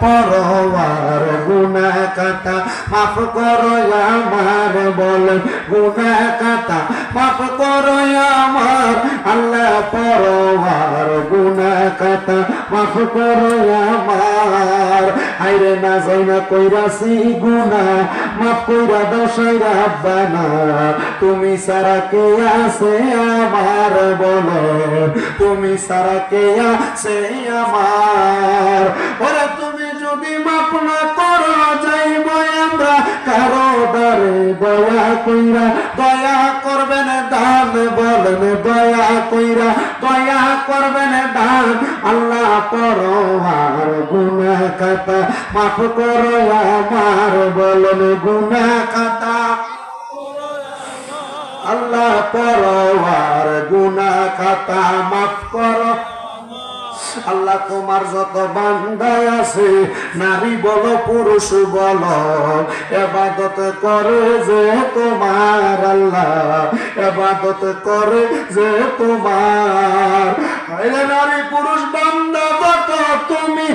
পরওয়ার গুনা কাতা মাফ করো আমার বলেন গুনা কাতা মাফ করো আমার আল্লাহ পরওয়ার গুনা কাতা মাফ করো আমার। আইরে না যাই না কইরাছি গুনা মাফ কইরা দশাই রাব্বানা, তুমি সারা কে আছে আমার বলো? তুমি সারা কে আছে আমার? ওরে না করো যাইব আমরা, কারও দারে দয়া কইরা দয়া করবেন দান, বলেন দয়া কইরা দয়া করবেন দান। আল্লাহ পরোয়ার গুনা মাফ করো আমার, বলেন গুনা খাতা আল্লাহ পরওয়ার গুনা খাতা মাফ করো। আল্লাহ তোমার যত বান্দায় আছে, নারী বলো, পুরুষ বলো, এবাদত করে যে তোমার আল্লাহ, এবাদত করে যে তোমার। নারী, পুরুষ, বান্দা যত তুমি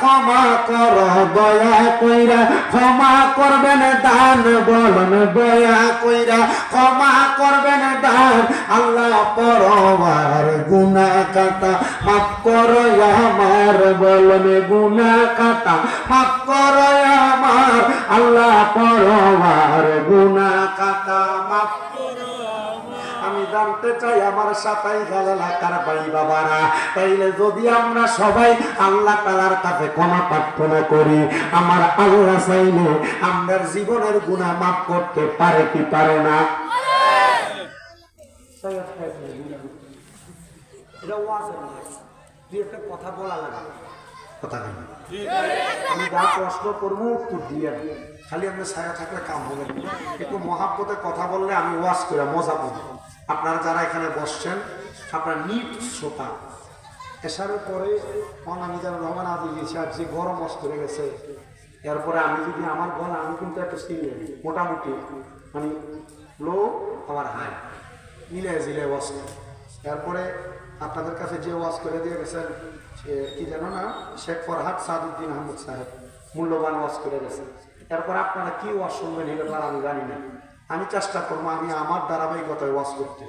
ক্ষমা কর, দয়া কইরা ক্ষমা করবেন দান, বলন দয়া কইরা ক্ষমা করবেন দান। আল্লাহ পরবার গুনা কাতা মাফ করো আমার, বলন গুনা কাতা মাফ করো আমার। আল্লাহ পরবার গুনা কাতা আমি জানতে চাই আমার সাতাই এলাকার ভাই বাবারা? তাইলে যদি আমরা সবাই আল্লাহ তালার কাছে ক্ষমা প্রার্থনা করি আমার আল্লাহ চাইলে আমাদের জীবনের গুণা মাফ করতে পারে কি পারে না? এটা ওয়াজ দুই একটা কথা বলা লাগে কথা নেই আমি যা প্রশ্ন করব উত্তর দিয়ে খালি আপনি ছায়া থাকলে কাম হবে না। একটু মহাব্বতে কথা বললে আমি ওয়াশ করে মজা পাবো। আপনারা যারা এখানে বসছেন, আপনার নিট শ্রোতা। এসার পরে যেন রহমান গেছি আর যে গরম অস করে গেছে এরপরে আমি যদি আমার গলা, আমি কিন্তু একটা সিলে মোটামুটি মানে লো আমার হাই মিলে জিলে ওয়াশ করি। এরপরে আপনাদের কাছে যে ওয়াজ করে দিয়ে গেছেন সে কি জানো না, শেখ ফরহাদ সাদুদ্দিন আহমদ সাহেব, মূল্যবান ওয়াজ করে গেছেন এরপর আপনারা কি ওয়াজ শুনবেন এটা আমি জানি না। আমি চেষ্টা করব, আমি আমার ধারাবাহিকতায় ওয়াজ করতে।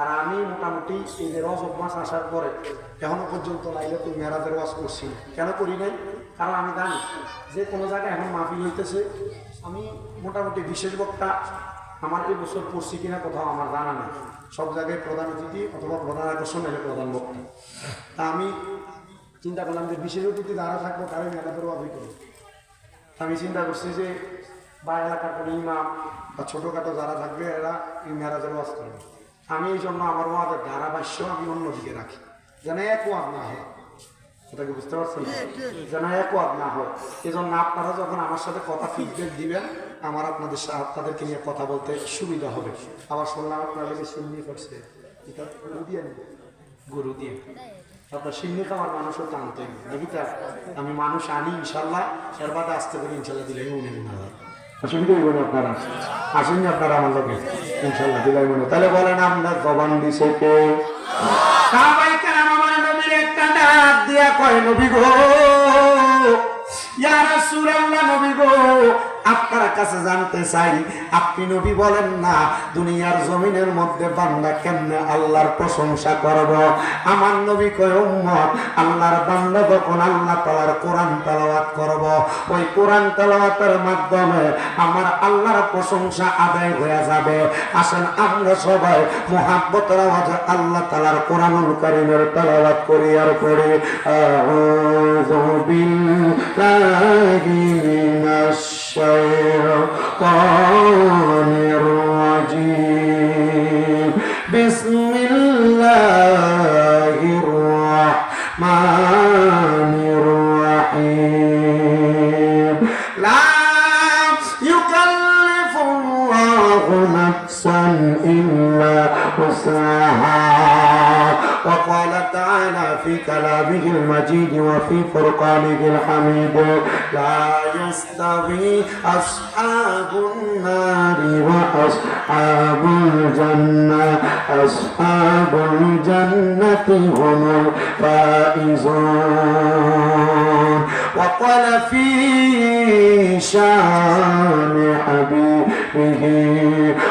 আর আমি মোটামুটি এই যে রজব মাস আসার পরে এখনও পর্যন্ত লাইলে তুই মেরাজের ওয়াজ করছি। কেন করি নাই? কারণ আমি জানি যে কোনো জায়গায় এখন মাহফিল হইতেছে, আমি মোটামুটি বিশেষ বক্তা আমার এই বছর পড়ছি কিনা কোথাও আমার জানা নেই। সব জায়গায় প্রধান অতিথি অথবা প্রধান আকর্ষণ এলে প্রধান বক্তা। তা আমি চিন্তা করলাম যে বিশেষ অতিথি যারা থাকব তারাই মেলাদের অভিজ্ঞ আমি চিন্তা করছি যে বা এলাকার কোনো ইমাম বা ছোটোখাটো যারা থাকবে, এরা এই মেরাজের ওয়াজ করবে। আমি এই জন্য আমার ওয়াদের ধারাভাষ্য আমি অন্যদিকে রাখি। যেন এক ওয়াদ না হয়। ওটাকে বুঝতে পারছেন? যেন এক ওয়াদ না হয়। এই জন্য আপনারা যখন আমার সাথে কথা ফিডব্যাক দিবেন, আমার আপনাদের আপনাদেরকে নিয়ে কথা বলতে সুবিধা হবে। আবার শুনলাম আপনারা যে সিন্নি করছে, এটা গরু দিয়ে গরু দিয়ে। আপনার সিন্নি খাওয়ার মানুষও টানতে তা আমি মানুষ আনি ইনশাল্লাহ, এর বাদে আসতে পারি ইনশাল্লাহ দিলে উনি হয়। অসুবিধা হইব না আপনারা আসেন। আপনারা আমার লোকে ইনশাল্লাহ দিলাই মনে। তাহলে বলেন আপনার জবান দিছে কে? কয়, নবী গো, ইয়া রাসূলুল্লাহ, নবী গো আপনার কাছে জানতে চাই, আপনি নবী বলেন না, দুনিয়ার জমিনের মধ্যে বান্দা কেমনে আল্লাহর প্রশংসা করব? আমার নবী কয় আল্লাহর বান্দা যখন আল্লাহ তাআলার কোরআন তেলাওয়াত করব, ওই কোরআন তেলাওয়াতের মাধ্যমে আমার আল্লাহর প্রশংসা আদায় হয়ে যাবে। আসেন আমরা সবাই মোহাব্বতের আওয়াজে আল্লাহ তাআলার কোরআনুল কারীমের তেলাওয়াত করি আর করি نفسا إلا وسعها وقال تعالى في كلامه المجيد وفي فرقانه الحميد لا يستوي أصحاب النار وأصحاب الجنة. أصحاب الجنة هم الفائزون. وقال في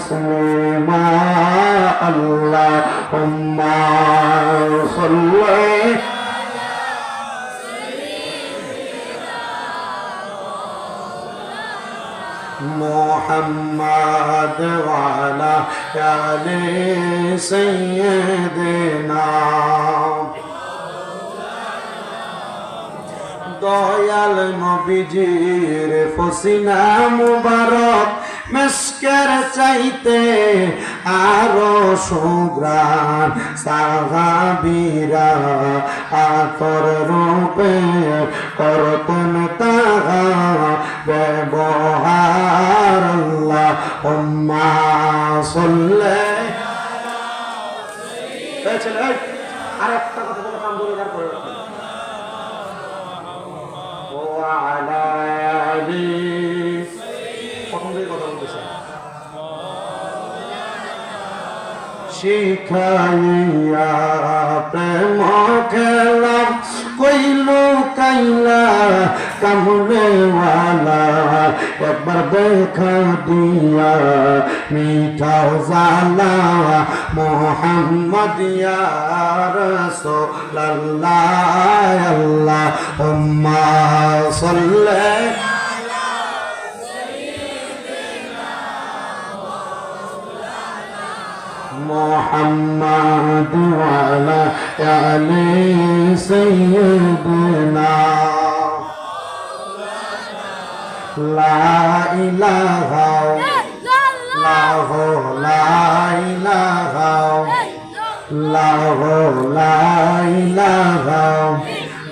تسليما اللهم صل محمد وعلى آل سيدنا দয়াল নবীজির ফসিনা মুবারক মেসকের চাইতে আরও সুগ্রাণ সাহাবীরা আতর রূপে করতেন তাহা ব্যবহার আল্লাহ আর একটা কথা বলে কাম ধরে শিখাইয়া প্রেম খেলাম কইলু কাইলা কামলে একবার দেখা দিয়া মিঠাও জালা মোহাম্মদ ইয়া রাসূলুল্লাহ, আল্লাহুম্মা محمد وعلى آل سيدنا لا إله لا لا إله لا لا إله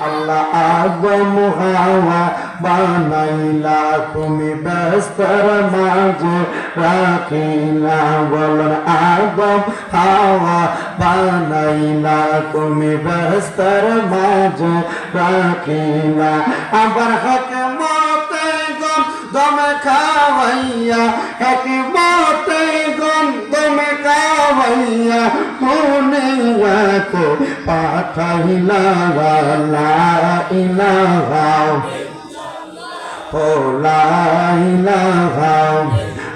الله أعظمها বানাইলা তুমি ব্যস্তর মাঝে রাখিলা বলন আদম হাওয়া বানাইলা তুমি ব্যস্তর মাঝে রাখিলা। আবার হকে মতে গম দমে খাওয়াইয়া এক মতে গম দমে খাওয়াইয়া রাখো, পাঠাইলা ইলাহা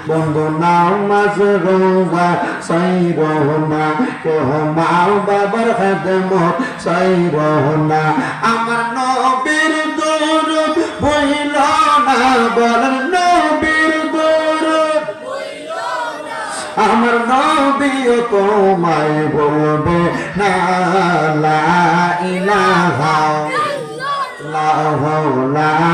বন্ধু নামাজ রোজা সাই রহনা কেহ মা বাবার খেদমত সাই রহনা আমার নবীর দরুদ বইল না, বলেন নবীর দরুদ। আমার নবীও তোমায় বলবে, না, লা ইলাহা লাহো লা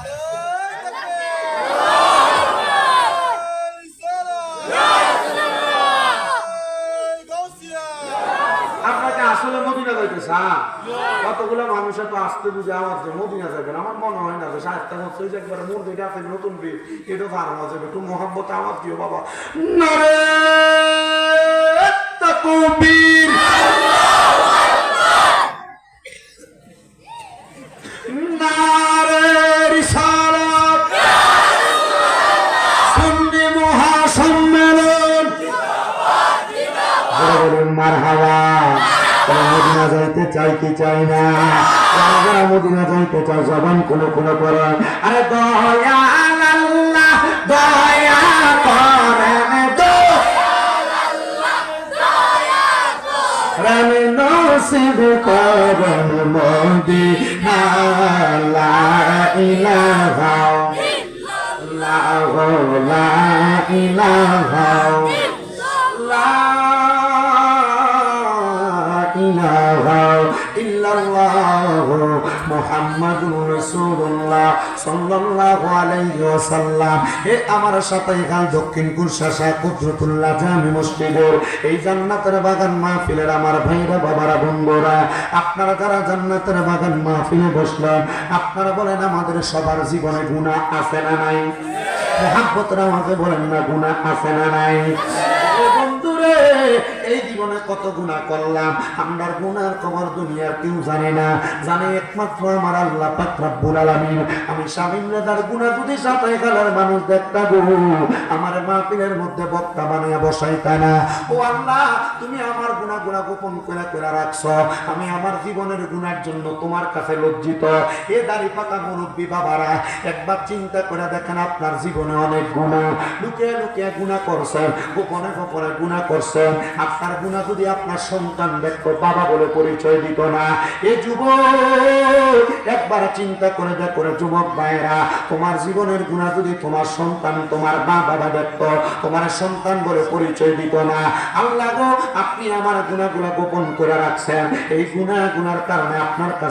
মানুষের তো আসতে বুঝে আমার যে মদিনা যাবেন। আমার মনে হয় না যে সাহেবটা বছর যে একবার যেটা আছে নতুন বি এটা তো একটু মহাব্বত আমার দিও বাবা। তাকবীর যাইতে চাই চাই না। যারা যারা মদিনা যাইতে চায় জবান কোনো কোনো করে আরে দয়াল আল্লাহ দয়া করেন তো। রামে নসিব করেন মদিনা লা ইলাহা লা লা ইলাহা। লা মুহাম্মাদুর রাসূলুল্লাহ সাল্লাল্লাহু আলাইহি ওয়াসাল্লাম। হে আমার সাথে গাল দক্ষিণ কুরশাসা কুদরতুল্লাহ জামি মসজিদের, এই জান্নাতের বাগান মাহফিলের আমার ভাইরা, বাবারা, বন্ধুরা, আপনারা যারা জান্নাতের বাগান মাহফিলে বসলেন, আপনারা বলেন আমাদের সবার জীবনে গুনাহ আছে না নাই? মহাব্বতরা আমাকে বলেন না গুনাহ আছে না নাই? এই জীবনে কত গুনাহ করলাম? আমার গুনার খবর দুনিয়ার কেউ জানে না। জানে একমাত্র আমার আল্লাহ পাক রব্বুল আলামিন। আমি স্বামীর তার গুনাহ যদি সাতাই কালার মানুষ দেখতা গো। আমার মাহফিলের মধ্যে বক্তা বানিয়ে বসাইতা না। ও আল্লাহ, তুমি আমার গুনাহ গুনাহ গোপন করে করে রাখছো। আমি আমার জীবনের গুণার জন্য তোমার কাছে লজ্জিত। এ দাড়ি পাকা মুরব্বী বাবারা, একবার চিন্তা করে দেখেন আপনার জীবনে অনেক গুণা লুকিয়ে লুকিয়ে গুণা করছেন, গোপনে গোপনে গুণা করছেন। আপনার গুণা যদি আপনার সন্তান দেখত বাবা বলে পরিচয় দিত না, এ যুব একবার চিন্তা করে দেখো যুবক ভাইরা তোমার জীবনের গুণা যদি তোমার সন্তান, তোমার মা বাবা দেখত, তোমার সন্তান বলে পরিচয় দিত না। আল্লাহ আপনি আমার গুণাগুলা গোপন করে রাখছেন। এই গুণা গুনার কারণে আপনার কাছে